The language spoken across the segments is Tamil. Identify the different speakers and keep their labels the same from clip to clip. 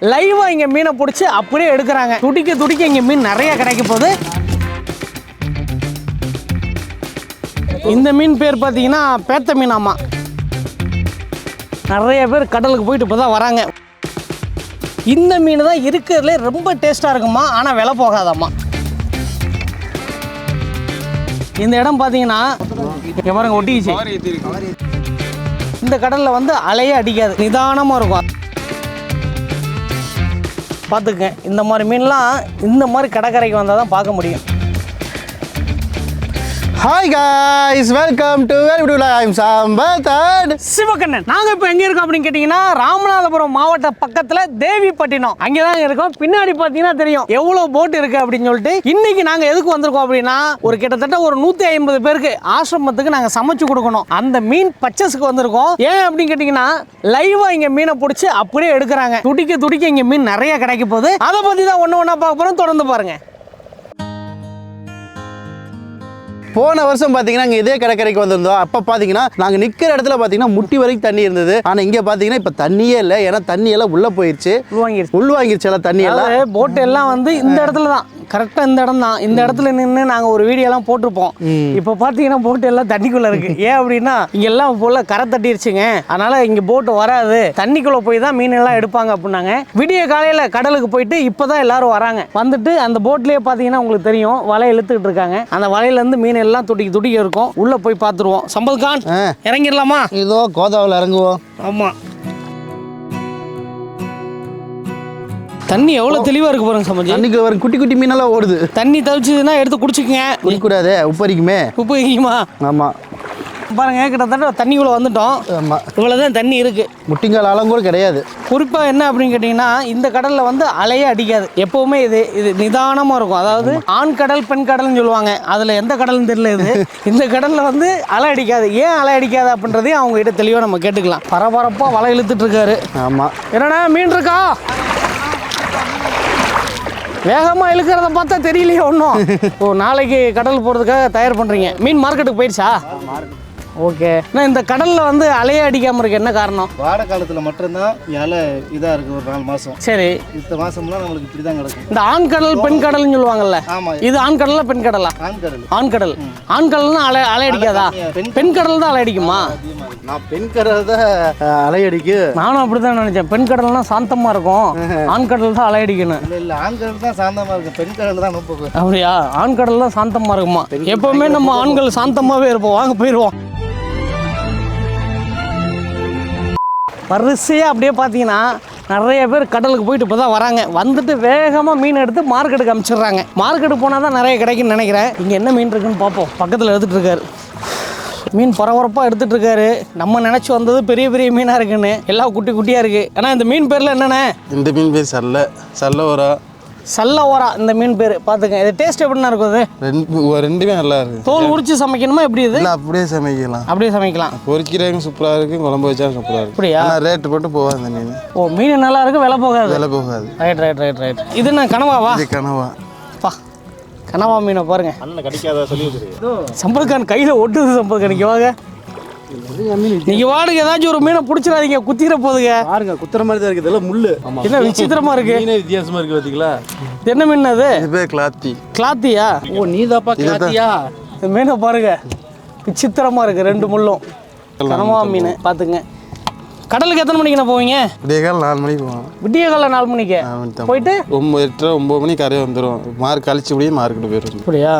Speaker 1: லைவா இங்க மீனை பிடிச்சி அப்படியே எடுக்கிறாங்க. துடிக்க துடிக்க இங்க மீன் நிறைய கிடைக்க போகுது. இந்த மீன் பேர் பார்த்தீங்கன்னா பேத்த மீனாமா நிறைய பேர் கடலுக்கு போயிட்டு இப்போ தான் வராங்க. இந்த மீன் தான் இருக்கிறதுலே ரொம்ப டேஸ்ட்டாக இருக்குமா? ஆனால் விலை போகாதாம்மா இந்த இடம் பார்த்தீங்கன்னா பாருங்க ஒட்டிக்கிச்சு. இந்த கடலில் வந்து அலையே அடிக்காது. நிதானமாக இருக்கும். பார்த்துக்கங்க. இந்த மாதிரி மீன்லாம் இந்த மாதிரி கடற்கரைக்கு வந்தால் தான் பார்க்க முடியும்.
Speaker 2: Hi guys welcome to welcome to I'm Sampath
Speaker 1: Sivakannan. நாங்கள் இப்போ எங்கே இருக்கோம் அப்படின்னு கேட்டீங்கன்னா ராமநாதபுரம் மாவட்ட பக்கத்தில் தேவிப்பட்டினம். அங்கே தான் இருக்கோம். பின்னாடி பார்த்தீங்கன்னா தெரியும். எவ்வளோ போட் இருக்குது அப்படின்னு சொல்லிட்டு இன்னைக்கு நாங்கள் எதுக்கு வந்திருக்கோம் அப்படின்னா ஒரு கிட்டத்தட்ட ஒரு நூற்றி ஐம்பது பேருக்கு ஆசிரமத்துக்கு நாங்கள் சமைச்சு கொடுக்கணும். அந்த மீன் பச்சஸுக்கு வந்திருக்கோம். ஏன் அப்படின்னு கேட்டீங்கன்னா லைவா இங்கே மீனை பிடிச்சி அப்படியே எடுக்கிறாங்க. துடிக்க துடிக்க இங்கே மீன் நிறைய கிடைக்க போகுது. அதை பற்றி தான் ஒன்று ஒன்றா பார்க்க போகிறோம் தொடர்ந்து பாருங்கள்
Speaker 2: போன வருஷம் பார்த்தீங்கன்னா இங்கே இதே கடற்கரைக்கு வந்திருந்தோம். அப்போ பார்த்தீங்கன்னா நாங்கள் நிற்கிற இடத்துல பார்த்தீங்கன்னா முட்டி வரைக்கும் தண்ணி இருந்தது. ஆனால் இங்கே பார்த்தீங்கன்னா இப்போ தண்ணியே இல்லை. ஏன்னா தண்ணி எல்லாம் உள்ளே போயிடுச்சு
Speaker 1: உள்வாங்கிருச்சு.
Speaker 2: உள் வாங்கிருச்சு எல்லாம் தண்ணி எல்லாம்.
Speaker 1: அதாவது போட் எல்லாம் வந்து இந்த இடத்துல தான். கரெக்டாக இந்த இடம் தான். இந்த இடத்துல நின்று நாங்கள் ஒரு வீடியோ எல்லாம் போட்டிருப்போம். இப்போ பார்த்தீங்கன்னா போட் எல்லாம் தண்ணிக்குள்ள இருக்கு. ஏன் அப்படின்னா இங்க எல்லாம் ஃபுல்லாக கரை தட்டிருச்சுங்க. அதனால இங்க போட் வராது. தண்ணிக்குள்ள போய் தான் மீன் எல்லாம் எடுப்பாங்க அப்படின்னாங்க. விடிய காலையில கடலுக்கு போயிட்டு இப்போதான் எல்லாரும் வராங்க. வந்துட்டு அந்த போட்லயே பார்த்தீங்கன்னா உங்களுக்கு தெரியும். வலை இழுத்துக்கிட்டு இருக்காங்க. அந்த வலையில இருந்து மீன் எல்லாம் துடிக்கி துடிக்க இருக்கும். உள்ள போய் பார்த்துருவோம். சம்பத் கான்
Speaker 2: ஆ.
Speaker 1: இறங்கிடலாமா?
Speaker 2: இதோ கோதாவில் இறங்குவோம்.
Speaker 1: ஆமா. தண்ணி எவ்வளவு தெளிவா இருக்கு பாருங்க சம்பந்தி
Speaker 2: தண்ணிக்கு வர குட்டி குட்டி மீனெல்லாம் ஓடுது.
Speaker 1: தண்ணி தவிச்சதுன்னா எடுத்து குடிச்சுக்கங்க.
Speaker 2: குடிக்கூடாதே உப்பரிக்குமே
Speaker 1: உப்பு வைக்குமா
Speaker 2: ஆமாம்
Speaker 1: பாருங்க கிட்டத்தட்ட தண்ணிக்குள்ள வந்துட்டோம்.
Speaker 2: ஆமாம்
Speaker 1: இவ்வளவுதான் தண்ணி இருக்கு.
Speaker 2: முட்டிங்கால் ஆழம் கூட கிடையாது.
Speaker 1: குறிப்பா என்ன அப்படின்னு கேட்டிங்கன்னா இந்த கடல்ல வந்து அலையே அடிக்காது. எப்பவுமே இது இது நிதானமா இருக்கும். அதாவது ஆண் கடல் பெண் கடல்னு சொல்லுவாங்க. அதுல எந்த கடல்னு தெரியல இது. இந்த கடல்ல வந்து அலை அடிக்காது. ஏன் அலை அடிக்காது அப்படின்றதையும் அவங்க கிட்ட தெளிவா நம்ம கேட்டுக்கலாம். பரபரப்பா வலை இழுத்துட்டு இருக்காரு.
Speaker 2: ஆமாம்
Speaker 1: என்னடா மீன் இருக்கா? வேகமாக இழுக்கிறத பார்த்தா தெரியலையே ஒன்றும் ஓ நாளைக்கு கடல் போகிறதுக்காக தயார் பண்ணுறீங்க மீன் மார்க்கெட்டுக்கு போயிடுச்சா? ஓகே. நான் இந்த கடலில் வந்து அலையே அடிக்காமல் இருக்கு என்ன காரணம்?
Speaker 3: வாடை காலத்தில் மட்டும்தான் இலை இதாக இருக்குது ஒரு நாலு மாதம்
Speaker 1: சரி.
Speaker 3: இந்த மாதம்லாம் நம்மளுக்கு இப்படி தான் கிடக்கும்.
Speaker 1: இந்த ஆண் கடல் பெண் கடல்னு சொல்லுவாங்கல்ல?
Speaker 3: ஆமாம்
Speaker 1: இது ஆண் கடலா பெண் கடலா?
Speaker 3: ஆண் கடல்.
Speaker 1: ஆண் கடல். ஆண் கடல்னா அலை அலை அடிக்காதா?
Speaker 3: பெண்
Speaker 1: கடல் தான் அலை அடிக்குமா?
Speaker 2: நான் பெண் கரை தான் அலையடிக்கு
Speaker 1: நானும் அப்படி தான் நினச்சேன். பெண் கடல்னா சாந்தமாக இருக்கும். ஆண் கடல் தான் அலை அடிக்கணும்.
Speaker 3: இல்லை இல்லை ஆண் கடல் தான் சாந்தமாக இருக்கும் பெண் கடல் தான் ரொம்ப
Speaker 1: அப்படியா? ஆண் கடல் தான் சாந்தமாக இருக்குமா? எப்பவுமே நம்ம ஆண்கள் சாந்தமாகவே இருப்போம். வாங்க போயிடுவோம் வரிசையாக அப்படியே பார்த்தீங்கன்னா நிறைய பேர் கடலுக்கு போயிட்டு இப்போ தான் வராங்க. வந்துட்டு வேகமாக மீன் எடுத்து மார்க்கெட்டுக்கு அனுப்பிச்சிடுறாங்க மார்க்கெட்டுக்கு போனால் தான் நிறைய கிடைக்குன்னு நினைக்கிறேன். இங்கே என்ன மீன் இருக்குன்னு பார்ப்போம். பக்கத்தில் எடுத்துகிட்டு இருக்காரு. மீன் பரபரப்பாக எடுத்துகிட்டு இருக்காரு. நம்ம நினச்சி வந்தது பெரிய பெரிய மீனாக இருக்குன்னு. எல்லாம் குட்டி குட்டியாக இருக்குது ஆனால் இந்த மீன் பேரில் என்னென்ன
Speaker 4: இந்த மீன் பேர் சல்ல. சல்ல வரா
Speaker 1: சல்ல ஓரா இந்த மீன் பேர். பார்த்துங்க இது டேஸ்ட் எப்படின்னா இருக்கும் அது
Speaker 4: ரெண்டு ரெண்டுமே நல்லா இருக்கு.
Speaker 1: தோல் உரிச்சு சமைக்கணுமா எப்படி இது?
Speaker 4: இல்லை அப்படியே சமைக்கலாம்.
Speaker 1: அப்படியே சமைக்கலாம்.
Speaker 4: பொரிக்கிறதுக்கும் சூப்பராக இருக்கு குழம்பு வச்சா சூப்பராக இருக்கு.
Speaker 1: அப்படியா?
Speaker 4: ரேட்டு போட்டு போகாது இந்த மீன்.
Speaker 1: ஓ மீன் நல்லா இருக்கு விலை போகாது?
Speaker 4: விலை போகாது.
Speaker 1: ரைட் ரைட் ரைட் ரைட் இது என்ன கனவாவா?
Speaker 4: இது கனவா.
Speaker 1: பா கனவா மீனை பாருங்க.
Speaker 3: அண்ணன் கிடைக்காத சொல்லி
Speaker 1: சம்பத்கான் கையில் ஒட்டுது சம்பத்கான் இங்கே வாங்க. நீங்கள் வாடுங்க ஏதாச்சும் ஒரு மீனை பிடிச்சிடாதீங்க குத்திர போதுங்க.
Speaker 2: பாருங்க குத்துற மாதிரி தான் இருக்குது. இதெல்லாம் முள்ளு.
Speaker 1: என்ன விசித்திரமா இருக்கு?
Speaker 2: மீனே வித்தியாசமா இருக்கு பார்த்தீங்களா
Speaker 1: இது என்ன மீன் அது?
Speaker 4: இது பேர் கிளாத்தி.
Speaker 1: கிளாத்தியா?
Speaker 2: ஓ நீதாப்பா கிளாத்தியா?
Speaker 1: இந்த மீனை பாருங்க விசித்திரமா இருக்கு ரெண்டு முள்ளும். கனவா மீன் பார்த்துங்க கடலுக்கு எத்தனை மணிக்கு போவீங்க?
Speaker 4: விடிய காலம் நாலு மணிக்கு போவோம்.
Speaker 1: விடிய காலைல நாலு மணிக்கு. போயிட்டு?
Speaker 4: ஒம்பது எட்டரை ஒம்பது மணிக்கு கரையை வந்துடும் மார்க் கழிச்சு முடியே மார்க்கெட்டு போயிடும்
Speaker 1: அப்படியா?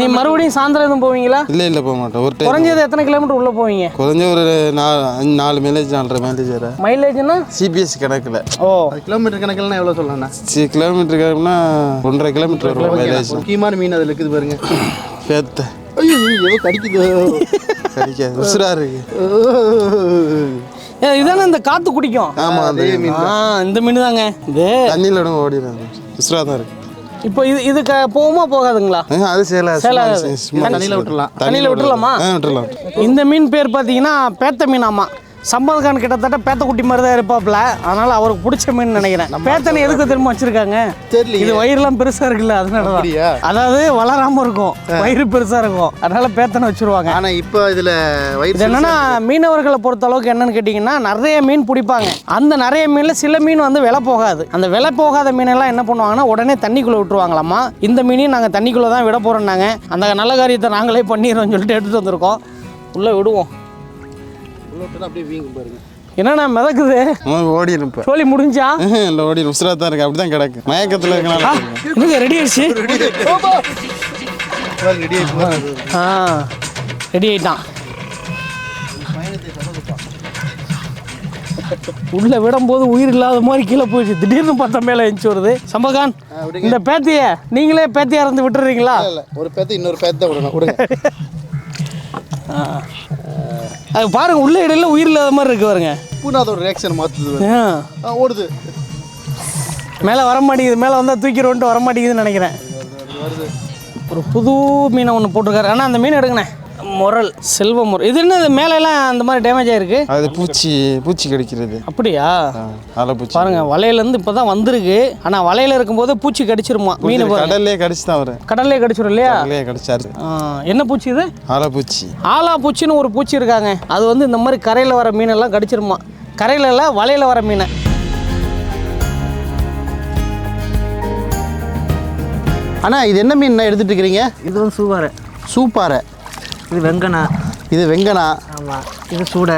Speaker 1: நீ மறுபடியும் சாயந்தரம் எதுவும் போவீங்களா?
Speaker 4: இல்லை இல்லை போக மாட்டோம். ஒரு
Speaker 1: குறைஞ்சது எத்தனை கிலோமீட்டர் உள்ள போவீங்க?
Speaker 4: குறைஞ்ச ஒரு நாலு அஞ்சு நாலு மைலேஜ் நாலரை மைலேஜ் வர.
Speaker 1: மைலேஜ்னா
Speaker 4: சிபிஎஸ் கணக்கில்.
Speaker 1: ஓ.
Speaker 2: கிலோமீட்டர் கணக்கில்னா எவ்வளோ சொல்லலாம்ண்ணா
Speaker 4: சி கிலோமீட்டர் கணக்குனா ஒன்றரை கிலோமீட்டர் வரும் மைலேஜ்
Speaker 2: முக்கியமான மீன் அதில் இருக்குது பாருங்க.
Speaker 4: பேத்த.
Speaker 2: ஐயோ ஏதோ கடிக்குது.
Speaker 4: கிடைக்காது. உசுரா இருக்கு.
Speaker 1: இதானே இந்த காத்து குடிக்கும்?
Speaker 4: ஆமாம் அந்த மீன்
Speaker 1: ஆ இந்த மீன் தாங்க இது
Speaker 4: தண்ணியில் ஓடிடுறாங்க. உசுரா தான் இருக்கு.
Speaker 1: இப்போ இது இது போகுமா போகாதுங்களா?
Speaker 4: அது சேலா
Speaker 2: தண்ணியில் விட்டுறலாம்.
Speaker 1: தண்ணியில் விட்டுறலாமா?
Speaker 4: ஆ விட்டுறலாம்.
Speaker 1: இந்த மீன் பேர் பார்த்தீங்கன்னா பேத்த மீனாமா. சம்பத் கான் கிட்டத்தட்ட பேத்தக்குட்டி மாதிரி தான் இருப்பாப்ல அதனால அவருக்கு பிடிச்ச மீன் நினைக்கிறேன். பேத்தனை எதுக்கு திரும்ப வச்சிருக்காங்க?
Speaker 2: தெரியலையே.
Speaker 1: இது வயிறுலாம் பெருசா இருக்குல்ல அதனால அதாவது வளராம இருக்கும். வயிறு பெருசா இருக்கும். அதனால பேத்தனை வச்சிருவாங்க.
Speaker 2: ஆனா இப்போ இதுல
Speaker 1: இது
Speaker 2: வயிறு
Speaker 1: என்னன்னா மீனவர்களை பொறுத்த அளவுக்கு என்னன்னு கேட்டிங்கன்னா நிறைய மீன் பிடிப்பாங்க. அந்த நிறைய மீனில் சில மீன் வந்து விலை போகாது. அந்த விலை போகாத மீனெல்லாம் என்ன பண்ணுவாங்கன்னா உடனே தண்ணிக்குள்ளே விட்டுருவாங்களாமா இந்த மீனையும் நாங்கள் தண்ணிக்குள்ளே தான் விட போகிறோம்னாங்க அந்த நல்ல காரியத்தை நாங்களே பண்ணிடுறோம்னு சொல்லிட்டு எடுத்துகிட்டு வந்திருக்கோம். உள்ளே விடுவோம்.
Speaker 2: அப்படியே வீங்க பாருங்க.
Speaker 1: என்னண்ணா மிதக்குது?
Speaker 4: ஓடிடும் இப்போ.
Speaker 1: சோலி முடிஞ்சா?
Speaker 4: இல்லை ஓடிடும் உசுராக தான் இருக்கு. அப்படி தான் கிடக்கு. மயக்கத்தில் இருக்கனால
Speaker 1: இன்னும் ரெடி ஆயிடுச்சு?
Speaker 2: ரெடி ஆயிடுச்சு
Speaker 1: ஆ ரெடி ஆயிட்டான். உள்ள விடும்போது உயிர் இல்லாத மாதிரி கீழே போயிடுச்சு. திடீர்னு பார்த்தா மேலே எழுந்துச்சு வருது. சம்பகான் இந்த பேத்திய நீங்களே பேத்தியா இருந்து விட்டுறீங்களா?
Speaker 2: இல்ல ஒரு பேத்து இன்னொரு பேத்து விடணும். விடுங்க.
Speaker 1: அது பாருங்க உள்ள இடையில உயிர் இல்லாத மாதிரி இருக்கு பாருங்க.
Speaker 2: பூனா அதோட ரியாக்ஷன்.
Speaker 1: ஆ,
Speaker 2: ஓடுது.
Speaker 1: மேலே வர மாட்டேங்குது மேலே வந்தால் தூக்கிடுவோன்ட்டு வர மாட்டேங்குதுன்னு நினைக்கிறேன். ஒரு புது மீனை ஒன்று போட்டிருக்காரு. ஆனால் அந்த மீன் எடுங்கண்ணே. முரல். செல்வ முரல். இது என்ன இது மேலெல்லாம் அந்த மாதிரி டேமேஜ் ஆயிருக்கு?
Speaker 4: அது பூச்சி பூச்சி கடிக்கிறது.
Speaker 1: அப்படியா?
Speaker 4: அலை பூச்சி.
Speaker 1: பாருங்க வலையிலேருந்து இப்போ தான் வந்திருக்கு. ஆனால் வலையில் இருக்கும்போது பூச்சி கடிச்சிருமா? மீன்
Speaker 4: கடல்லே கடிச்சு தான் வரும்.
Speaker 1: கடல்லே கடிச்சிடும் இல்லையா?
Speaker 4: கடல்லே கடிச்சாரு.
Speaker 1: ஆ, என்ன பூச்சி இது?
Speaker 4: அலை பூச்சி.
Speaker 1: ஆலா பூச்சின்னு ஒரு பூச்சி இருக்காங்க. அது வந்து இந்த மாதிரி கரையில் வர மீனெல்லாம் கடிச்சிருமா? கரையில் இல்லை வலையில் வர மீனை.
Speaker 2: அண்ணா இது என்ன மீன் எடுத்துட்டு இருக்கிறீங்க?
Speaker 3: இது வந்து சூவாரை
Speaker 2: சூப்பாறை.
Speaker 3: இது வெங்கனா.
Speaker 2: இது வெங்கனா.
Speaker 3: ஆமாம் இது சூடை.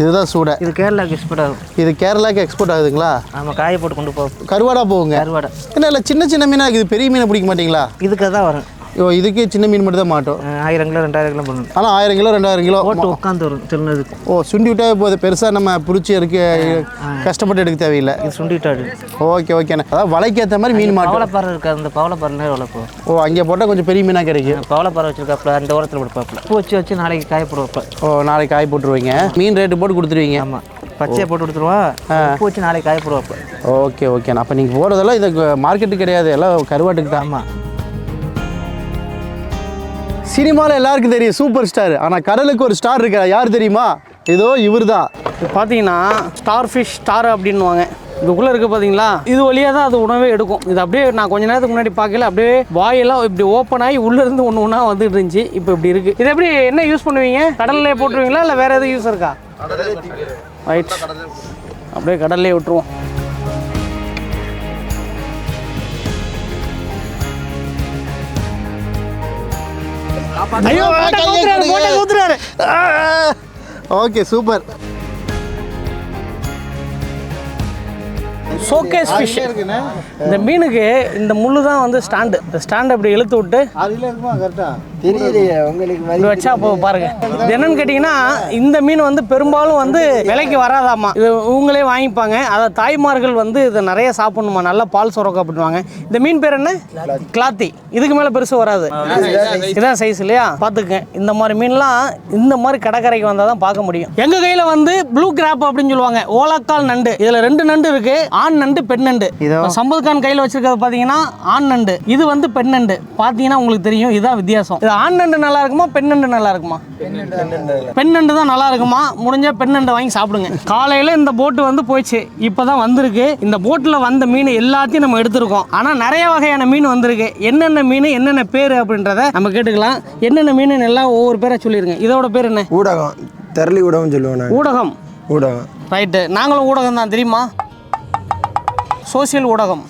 Speaker 2: இதுதான் சூடை.
Speaker 3: இது கேரளாவுக்கு எக்ஸ்போர்ட் ஆகும்.
Speaker 2: இது கேரளாக்கு எக்ஸ்போர்ட் ஆகுதுங்களா?
Speaker 3: ஆமாம் காய போட்டு கொண்டு போகும்
Speaker 2: கருவாடா போகுங்க.
Speaker 3: கருவாடை.
Speaker 2: என்ன இல்லை சின்ன சின்ன மீனாக இருக்குது? பெரிய மீனை பிடிக்க மாட்டீங்களா?
Speaker 3: இதுக்கு தான் வரும்.
Speaker 2: ஓ இதுக்கு சின்ன மீன் மட்டும் தான் மாட்டோம்.
Speaker 3: ஆயிரம் கிலோ ரெண்டாயிரம் கிலோ பண்ணணும்.
Speaker 2: ஆனால் ஆயிரம் கிலோ ரெண்டாயிரம் கிலோ
Speaker 3: போட்டு உட்காந்து வரும் திருநதுக்கு
Speaker 2: ஓ சுண்டி விட்டாவே போகுது பெருசாக நம்ம பிடிச்சி எடுக்க கஷ்டப்பட்டு எடுக்க தேவையில்லை.
Speaker 3: இது சுண்டிட்டாடு
Speaker 2: ஓகே ஓகேண்ணே அதாவது வலைக்கு ஏற்ற மாதிரி மீன் மாட்டோம்.
Speaker 3: பவளப்பாறை இருக்கு? அந்த பவளப்பாறை நேரம் வளர்ப்போம்.
Speaker 2: ஓ அங்கே போட்டால் கொஞ்சம் பெரிய மீனாக கிடைக்கும்.
Speaker 3: பவளப்பாறை வச்சிருக்காப்புல அந்த ஓரத்தில் கொடுப்பாப்புல. பூ வச்சு வச்சு நாளைக்கு காய போடுவாப்புல.
Speaker 2: ஓ நாளைக்கு காய் போட்டுருவீங்க. மீன் ரேட்டு போட்டு கொடுத்துருவீங்க.
Speaker 3: ஆமாம் பச்சையை போட்டு கொடுத்துருவான் பூ வச்சு நாளைக்கு காய போடுவாப்புல.
Speaker 2: ஓகே ஓகேண்ணா அப்போ நீங்கள் போகிறதெல்லாம் இது மார்க்கெட்டு கிடையாது. எல்லாம் கருவாட்டுக்கு தான்.
Speaker 3: ஆமாம்
Speaker 2: சினிமாவில் எல்லாருக்கும் தெரியும் சூப்பர் ஸ்டார் ஆனால் கடலுக்கு ஒரு ஸ்டார் இருக்கா யார் தெரியுமா? இதோ இவர் தான்
Speaker 1: பார்த்தீங்கன்னா ஸ்டார் ஃபிஷ் ஸ்டார் அப்படின்னுவாங்க இதுக்குள்ளே இருக்குது பார்த்தீங்களா இது வழியாக தான் அது உணவே எடுக்கும். இது அப்படியே நான் கொஞ்ச நேரத்துக்கு முன்னாடி பார்க்கல அப்படியே வாயெல்லாம் இப்படி ஓப்பன் ஆகி உள்ளேருந்து ஒன்று ஒன்றா வந்துட்டு இருந்துச்சு. இப்போ இப்படி இருக்குது இது எப்படி என்ன யூஸ் பண்ணுவீங்க? கடல்லே போட்டுருவீங்களா? இல்லை வேறு எதுவும் யூஸ் இருக்கா? ரைட் அப்படியே கடல்லே விட்டுருவோம். ஐயோ போட்டை கவுத்துறாரு.
Speaker 2: Okay super.
Speaker 1: ஷோகேஸ் ஃபிஷ் இந்த மீனுக்கு இந்த முள்ளு தான் வந்து ஸ்டாண்டு இந்த ஸ்டாண்டை அப்படி இழுத்து விட்டு
Speaker 3: தெரியலையே உங்களுக்கு
Speaker 1: வச்சா போ பாருங்க. இது என்னன்னு கேட்டிங்கன்னா இந்த மீன் வந்து பெரும்பாலும் வந்து விலைக்கு வராதாமா இது இவங்களே வாங்கிப்பாங்க. அதை தாய்மார்கள் வந்து இதை நிறைய சாப்பிடணுமா நல்லா பால் சுரக்க அப்படின்வாங்க இந்த மீன் பேர் என்ன? கிளாத்தி. இதுக்கு மேலே பெருசு வராது. இதான் சைஸ் இல்லையா? பார்த்துக்கங்க. இந்த மாதிரி மீன்லாம் இந்த மாதிரி கடற்கரைக்கு வந்தால் தான் பார்க்க முடியும். எங்கள் கையில் வந்து ப்ளூ கிராப் அப்படின்னு சொல்லுவாங்க. ஓலக்கால் நண்டு. இதில் ரெண்டு நண்டு இருக்கு. ஆண் நண்டு பெண் நண்டு. சம்பத் கான் கையில் வச்சிருக்கிறது பார்த்தீங்கன்னா ஆண் நண்டு. இது வந்து பெண் நண்டு. பார்த்தீங்கன்னா உங்களுக்கு தெரியும். இதுதான் வித்தியாசம். இது ஆண் நண்டு நல்லா இருக்குமா பெண் நண்டு நல்லா இருக்குமா? பெண் நண்டு தான் நல்லா இருக்குமா? முடிஞ்சா பெண் நண்டு வாங்கி சாப்பிடுங்க. காலையில் இந்த போட்டு வந்து போயிடுச்சு. இப்போ தான் வந்திருக்கு. இந்த போட்டில் வந்த மீன் எல்லாத்தையும் நம்ம எடுத்திருக்கோம். ஆனால் நிறைய வகையான மீன் வந்திருக்கு. என்னென்ன மீன் என்னென்ன பேர் அப்படின்றத நம்ம கேட்டுக்கலாம். என்னென்ன மீன் எல்லாம் ஒவ்வொரு பேரை சொல்லிடுங்க இதோட பேர் என்ன?
Speaker 5: ஊடகம். தெரளி ஊடகம் சொல்லுவோம்
Speaker 1: ஊடகம்.
Speaker 5: ஊடகம்.
Speaker 1: ரைட்டு நாங்களும் ஊடகம் தான் தெரியுமா? சோசியல் ஊடகம்.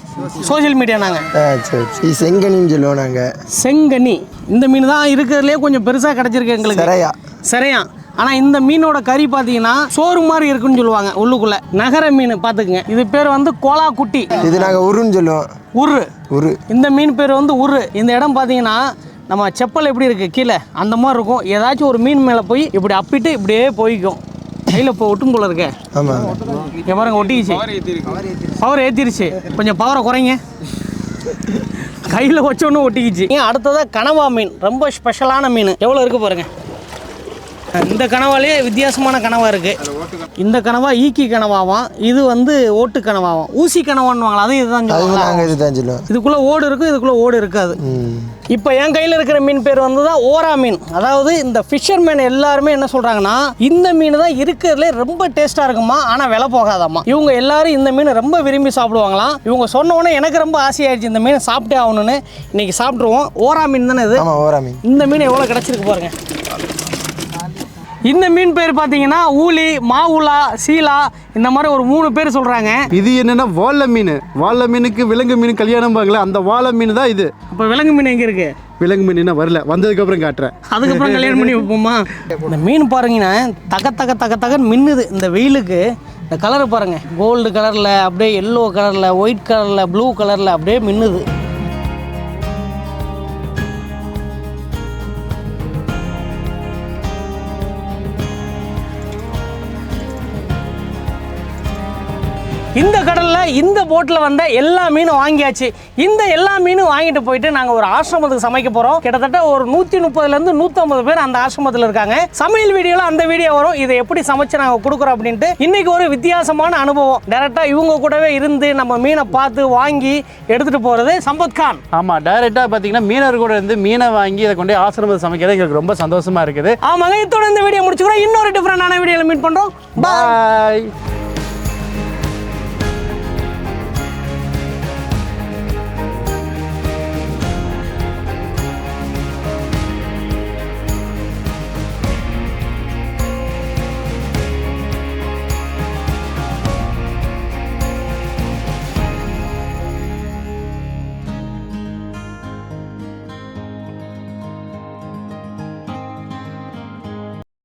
Speaker 1: சோஷியல் மீடியா நாங்கள்
Speaker 5: செங்கனின்னு சொல்லுவோம் நாங்கள்
Speaker 1: செங்கனி. இந்த மீன் தான் இருக்கிறதுலே கொஞ்சம் பெருசாக கிடச்சிருக்கு எங்களுக்கு.
Speaker 5: சிறையா
Speaker 1: சரியா. ஆனால் இந்த மீனோட கறி பார்த்தீங்கன்னா சோறு மாதிரி இருக்குன்னு சொல்லுவாங்க உள்ளுக்குள்ள. நகர மீன் பார்த்துக்குங்க இது பேர் வந்து கோலா குட்டி
Speaker 5: இது நாங்கள் உருன்னு சொல்லுவோம்.
Speaker 1: உரு.
Speaker 5: உரு.
Speaker 1: இந்த மீன் பேர் வந்து உரு. இந்த இடம் பார்த்தீங்கன்னா நம்ம செப்பல் எப்படி இருக்குது கீழே அந்த மாதிரி இருக்கும். ஏதாச்சும் ஒரு மீன் மேலே போய் இப்படி அப்பிட்டு இப்படியே போய்க்கும். கையில் இப்போ ஒட்டும் போல இருக்கே. பாருங்க ஒட்டிக்கிச்சு. பவர் ஏற்றிருச்சு கொஞ்சம் பவரை குறைங்க. கையில் வச்சோன்னு ஒட்டிக்கிச்சு. ஏன் அடுத்ததாக கனவா மீன். ரொம்ப ஸ்பெஷலான மீன். எவ்வளோ இருக்கு பாருங்க. இந்த கனவாலே வித்தியாசமான கனவா இருக்கு. இந்த கனவா ஈக்கி கனவாவாம். இது வந்து ஓட்டு கனவாவாம். ஊசி கனவான்னுவாங்களா? அதுவும் இதுதான் இதுக்குள்ள ஓடு இருக்கும் இதுக்குள்ள ஓடு இருக்காது. இப்போ என் கையில் இருக்கிற மீன் பேர் வந்து தான் ஓரா மீன். அதாவது இந்த ஃபிஷர்மேன் எல்லாருமே என்ன சொல்கிறாங்கன்னா இந்த மீன் தான் இருக்கிறதுலே ரொம்ப டேஸ்ட்டாக இருக்குமா? ஆனால் விலை போகாதாம்மா இவங்க எல்லாரும் இந்த மீன் ரொம்ப விரும்பி சாப்பிடுவாங்களாம். இவங்க சொன்ன எனக்கு ரொம்ப ஆசையாயிடுச்சு இந்த மீனை சாப்பிட்டே ஆகணும்னு. இன்னைக்கு சாப்பிட்ருவோம் ஓரா மீன் தானே இது?
Speaker 5: ஓரா மீன்.
Speaker 1: இந்த மீன் எவ்வளோ கிடச்சிருக்கு பாருங்க. இந்த மீன் பேர் பார்த்தீங்கன்னா ஊலி மாவுலா சீலா இந்த மாதிரி ஒரு மூணு பேர் சொல்கிறாங்க
Speaker 2: இது என்னன்னா வாழை மீன். வாழை மீனுக்கு விலங்கு மீன் கல்யாணம் பாங்களே அந்த வாழை மீன் தான் இது.
Speaker 1: அப்போ விலங்கு மீன் எங்கே இருக்குது
Speaker 2: விலங்கு மீன் இன்னும் வரல. வந்ததுக்கு அப்புறம் காட்டுறேன்.
Speaker 1: அதுக்கப்புறம் கல்யாணம் பண்ணி வைப்போமா? இந்த மீன் பாருங்கண்ணா தக தக தக தகன்னு மின்னுது. இந்த வெயிலுக்கு இந்த கலர் பாருங்க. கோல்டு கலரில் அப்படியே எல்லோ கலரில் ஒயிட் கலரில் ப்ளூ கலரில் அப்படியே மின்னுது. இந்த கடலில் இந்த போட்டில் வந்த எல்லா மீனும் வாங்கியாச்சு. இந்த எல்லா மீனும் வாங்கிட்டு போயிட்டு நாங்கள் ஒரு ஆசிரமத்துக்கு சமைக்க போகிறோம் கிட்டத்தட்ட ஒரு நூற்றி முப்பதுலேருந்து நூற்றம்பது பேர் அந்த ஆசிரமத்தில் இருக்காங்க. சமையல் வீடியோவில் அந்த வீடியோ வரும். இதை எப்படி சமைச்சு நாங்கள் கொடுக்குறோம் அப்படின்ட்டு இன்னைக்கு ஒரு வித்தியாசமான அனுபவம். டேரெக்டாக இவங்க கூடவே இருந்து நம்ம மீனை பார்த்து வாங்கி எடுத்துகிட்டு போகிறது சம்பத் கான்.
Speaker 2: ஆமாம் டைரெக்டாக பார்த்தீங்கன்னா மீனர் கூட இருந்து மீனை வாங்கி இதை கொண்டு ஆசிரமத்தை சமைக்கிறது எங்களுக்கு ரொம்ப சந்தோஷமா இருக்குது.
Speaker 1: ஆமாங்க இதோட இந்த வீடியோ முடிச்சுக்கிறோம். இன்னொரு டிஃப்ரெண்டான வீடியோவில் மீட் பண்ணுறோம்
Speaker 2: பாய்